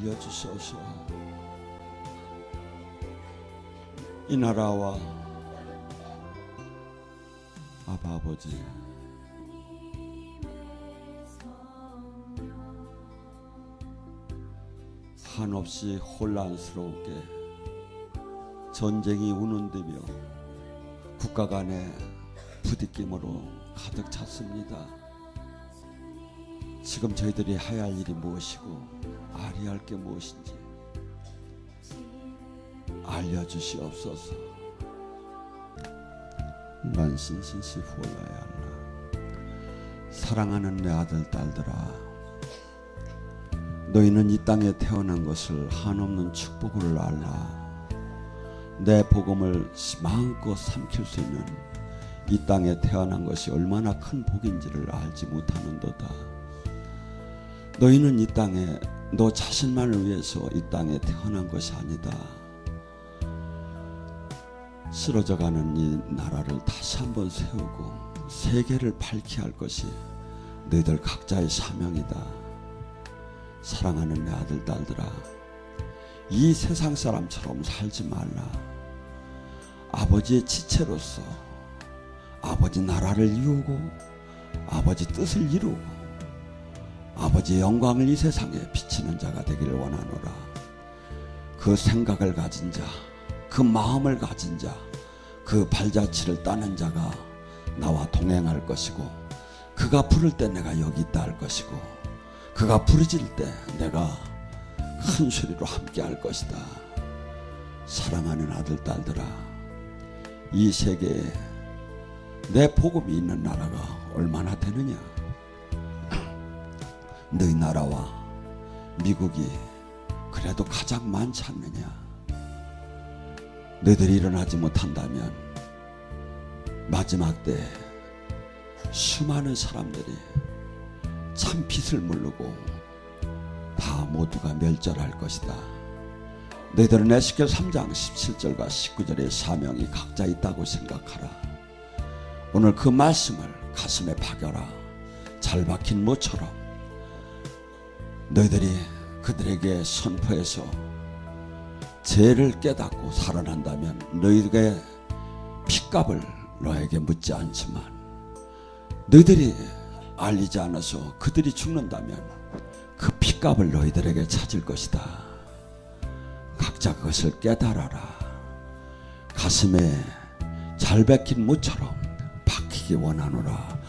알려주소서. 이 나라와 아바 아버지 한없이 혼란스럽게 전쟁이 우는데며 국가 간의 부딪힘으로 가득 찼습니다. 지금 저희들이 해야 할 일이 무엇이고 알아야 할 게 무엇인지 알려주시옵소서. 난 신신시 후라야 알라. 사랑하는 내 아들 딸들아. 너희는 이 땅에 태어난 것을 한없는 축복을 알라. 내 복음을 마음껏 삼킬 수 있는 이 땅에 태어난 것이 얼마나 큰 복인지를 알지 못하는도다. 너희는 이 땅에 너 자신만을 위해서 이 땅에 태어난 것이 아니다. 쓰러져가는 이 나라를 다시 한번 세우고 세계를 밝게 할 것이 너희들 각자의 사명이다. 사랑하는 내 아들 딸들아, 이 세상 사람처럼 살지 말라. 아버지의 지체로서 아버지 나라를 이루고 아버지 뜻을 이루고 아버지의 영광을 이 세상에 비치는 자가 되기를 원하노라. 그 생각을 가진 자, 그 마음을 가진 자, 그 발자취를 따는 자가 나와 동행할 것이고, 그가 부를 때 내가 여기 있다 할 것이고, 그가 부르질 때 내가 큰 소리로 함께 할 것이다. 사랑하는 아들, 딸들아, 이 세계에 내 복음이 있는 나라가 얼마나 되느냐? 너희 나라와 미국이 그래도 가장 많지 않느냐? 너희들이 일어나지 못한다면 마지막 때 수많은 사람들이 참 빛을 모르고 다 모두가 멸절할 것이다. 너희들은 에스겔 3장 17절과 19절의 사명이 각자 있다고 생각하라. 오늘 그 말씀을 가슴에 박여라. 잘 박힌 모처럼 너희들이 그들에게 선포해서 죄를 깨닫고 살아난다면 너희에게 핏값을 너에게 묻지 않지만 너희들이 알리지 않아서 그들이 죽는다면 그 핏값을 너희들에게 찾을 것이다. 각자 그것을 깨달아라. 가슴에 잘 박힌 무처럼 박히기 원하노라.